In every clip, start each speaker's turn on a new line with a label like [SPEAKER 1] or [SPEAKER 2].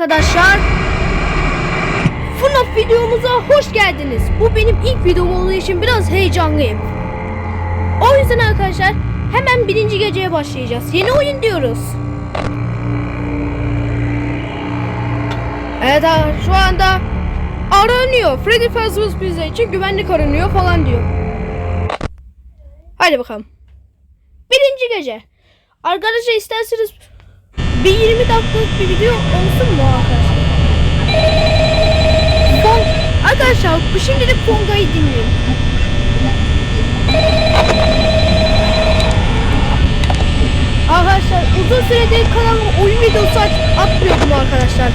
[SPEAKER 1] arkadaşlar. FNAF videomuza hoş geldiniz. Bu benim ilk videom olduğu için biraz heyecanlıyım. O yüzden arkadaşlar hemen birinci geceye başlayacağız. Yeni oyun diyoruz. Evet şu anda aranıyor. Freddy Fazbear's Pizza için güvenlik aranıyor falan diyor. Hadi bakalım. Birinci gece. Arkadaşlar isterseniz bir 20 dakikalık bir video olsun mu arkadaşlar? Arkadaşlar bu şimdilik Fonga'yı dinleyin. Arkadaşlar uzun süredir kanalıma oyun videosu at- atmıyordum arkadaşlar.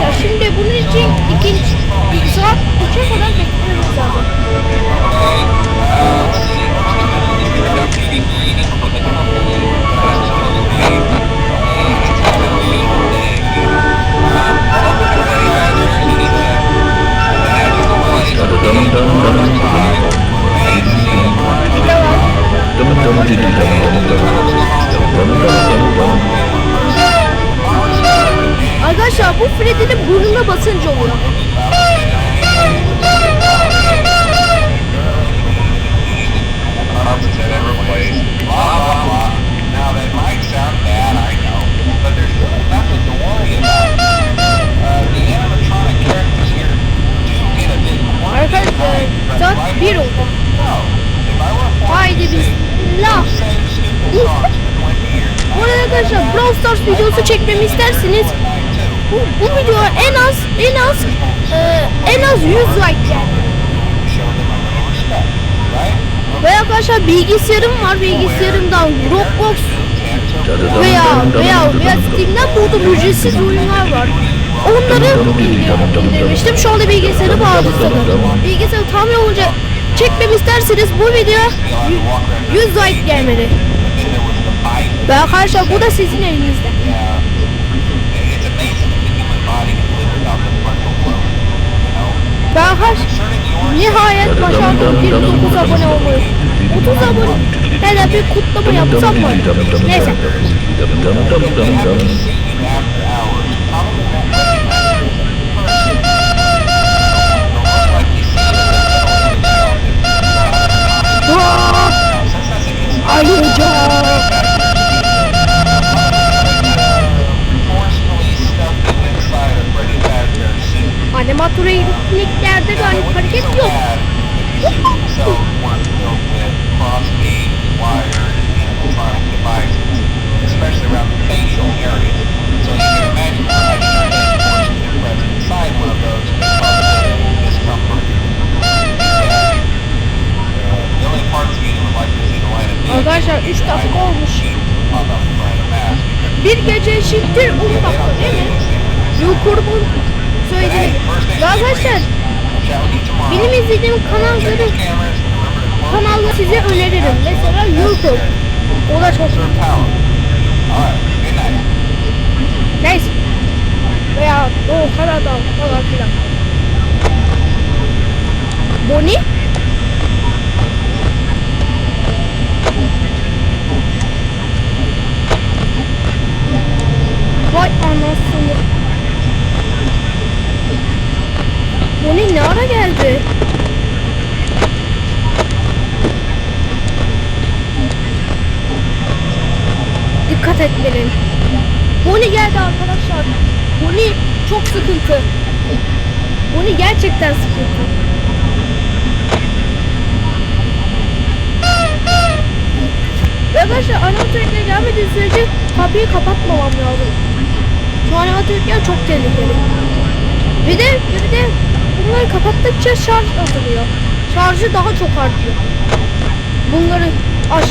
[SPEAKER 1] Arkadaşlar şimdi bunun için ikinci saat 3'e kadar beklememiz lazım.
[SPEAKER 2] At
[SPEAKER 1] Arkadaşlar saat
[SPEAKER 2] if I
[SPEAKER 1] 1
[SPEAKER 2] were-
[SPEAKER 1] oldu. Haydi
[SPEAKER 2] to say,
[SPEAKER 1] bismillah.
[SPEAKER 2] same stupid songs for 20 years,
[SPEAKER 1] Bu arkadaşlar Brawl Stars videosu çekmemi isterseniz. Bu, videoya en az en az e, en az 100 like geldi. Ve arkadaşlar bilgisayarım var bilgisayarımdan Roblox veya veya veya Steam'den burada ücretsiz oyunlar var. Onları indir- indirmiştim. Şu anda bilgisayarı bağladım. Bilgisayarı tamir olunca çekmemi isterseniz bu videoya y- 100 like gelmeli. Ve arkadaşlar bu da sizin elinizde.
[SPEAKER 2] The origin
[SPEAKER 1] nihayet başardım 29 abone olmayı. 30 abone hele bir kutlama yapsam mı? Neyse.
[SPEAKER 2] See the light of day
[SPEAKER 1] Arkadaşlar 3 dakika olmuş. Bir gece eşittir 10 dakika değil mi? Yukur'un söylediği. Arkadaşlar benim izlediğim kanalları kanalları size öneririm. Mesela YouTube. O da çok. Neyse. Veya Doğu Karadağ falan filan. Bonnie? Vay anasını. Bonnie ne ara geldi? Dikkat etmeliyim. Bonnie geldi arkadaşlar. Bonnie çok sıkıntı. Bonnie gerçekten sıkıntı. Arkadaşlar animatörlükler gelmediği sürece kapıyı kapatmamam lazım. Şu animatörlükler çok tehlikeli. Bir de bir de bunları kapattıkça şarj azalıyor. Şarjı daha çok artıyor. Bunları aç.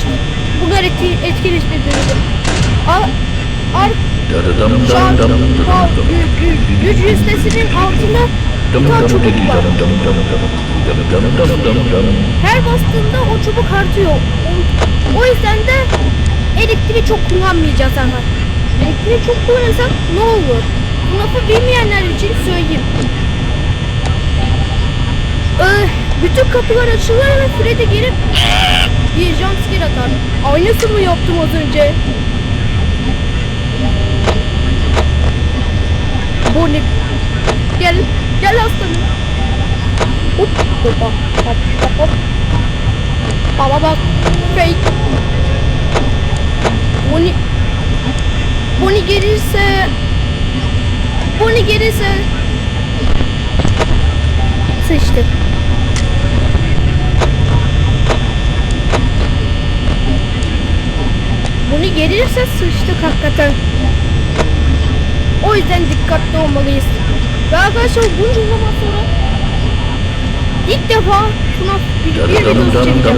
[SPEAKER 1] Bunlar etki, etkileştirdiğinde. Al, ar, şarj, güç listesinin altında bir tane çubuk var. Her bastığında o çubuk artıyor. O, yüzden de elektriği çok kullanmayacağız hemen. Elektriği çok kullanırsak ne olur? Bu lafı bilmeyenler için söyleyeyim. Ee, bütün kapılar açılır ve Freddy gelip diye jumpscare atar. Aynısını yaptım az önce. Bonnie. Gel. Gel aslanım. Hop hop hop hop hop. Baba bak. Fake. Bonnie. Bonnie gelirse. Bonnie gelirse. Sıçtık. Bonnie gelirse sıçtık hakikaten. O yüzden dikkatli olmalıyız. Ve arkadaşlar bunca zaman sonra ilk defa FNAF bir, bir videosu çekeceğim.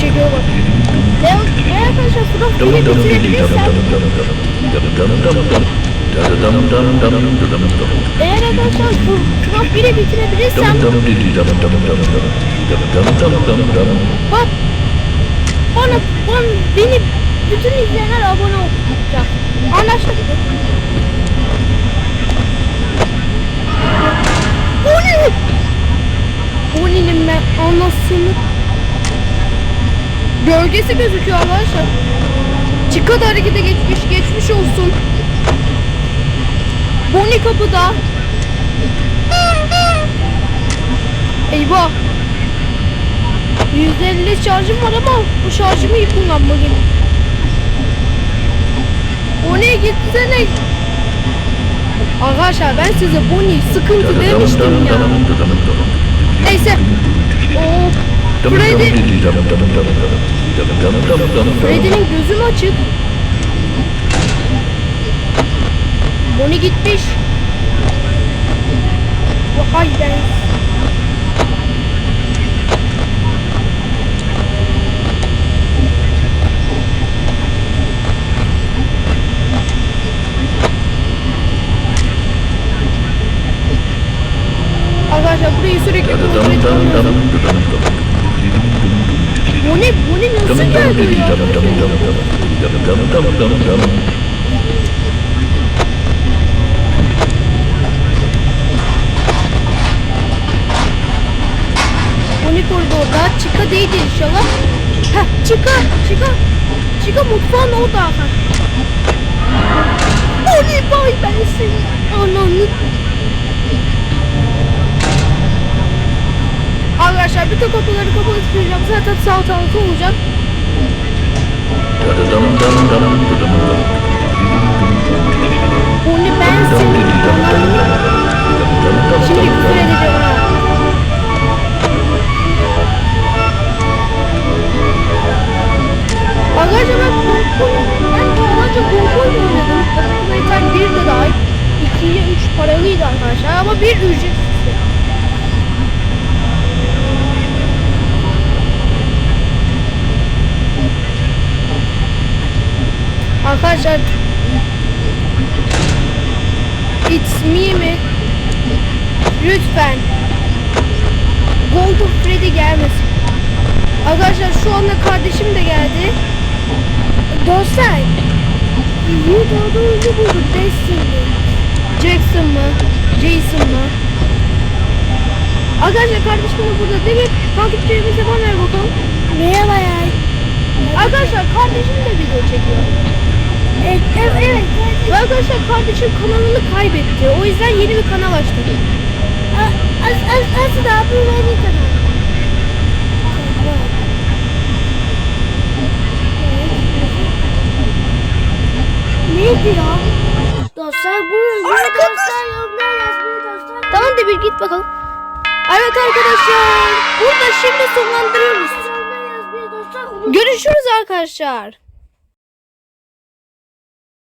[SPEAKER 1] Çekiyorum. Ve, ve arkadaşlar FNAF 1'i bitirebilirsem eğer arkadaşlar bu FNAF 1'i bitirebilirsem bak bana, bana beni bütün izleyenler abone olacak. Anlaştık ne? Bonnie'nin ben anasını Gölgesi gözüküyor arkadaşlar. Da harekete geçmiş, geçmiş olsun. Bonnie kapıda. Eyvah. 150 şarjım var ama bu şarjımı iyi kullanmalıyım. Bonnie gitsene. Arkadaşlar ben size Bonnie sıkıntı demiştim ya. Neyse. Oo, Freddy, Freddy'nin gözüm açık. Bonnie gitmiş. Vay ben. Bu ne? Bu ne nasıl geldi ya? Bu koridorda? Chica değildi inşallah. Heh, Chica, Chica. Chica mutfağın orada. Ha. Bu ne bay bensin? Ananı. Arkadaşlar bütün kapıları kapalı tutacağım. Zaten tarafı olacak. Bu ne bensin? Ananı. Şimdi küfür edeceğim ha. Arkadaşlar ben korku, ben kolayca korkuyla oynadım. Tabii Playtime 1 de dahil. 2'ye 3 paralıydı arkadaşlar ama bir ücretsizdi. Arkadaşlar It's me mi? Lütfen Golden Freddy gelmesin. Arkadaşlar şu anda kardeşim de geldi. Dostlar. İyi daha da önce bulduk. Destiny. Jackson mı? Jason mı? Arkadaşlar kardeşim de burada değil mi? Takipçilerimize bana bakalım. Merhaba ya. Arkadaşlar kardeşim de video çekiyor. Evet, evet, evet. Ve arkadaşlar kardeşim kanalını kaybetti. O yüzden yeni bir kanal açtı. Az, az, az da bu benim kanal. Neydi ya?
[SPEAKER 3] Dostlar buyurun. Bir
[SPEAKER 1] Arkadaş-
[SPEAKER 3] dostlar yorumlar yazmayı dostlar.
[SPEAKER 1] Tamam da bir git bakalım. Evet arkadaşlar. Burada şimdi sonlandırıyoruz. Görüşürüz arkadaşlar.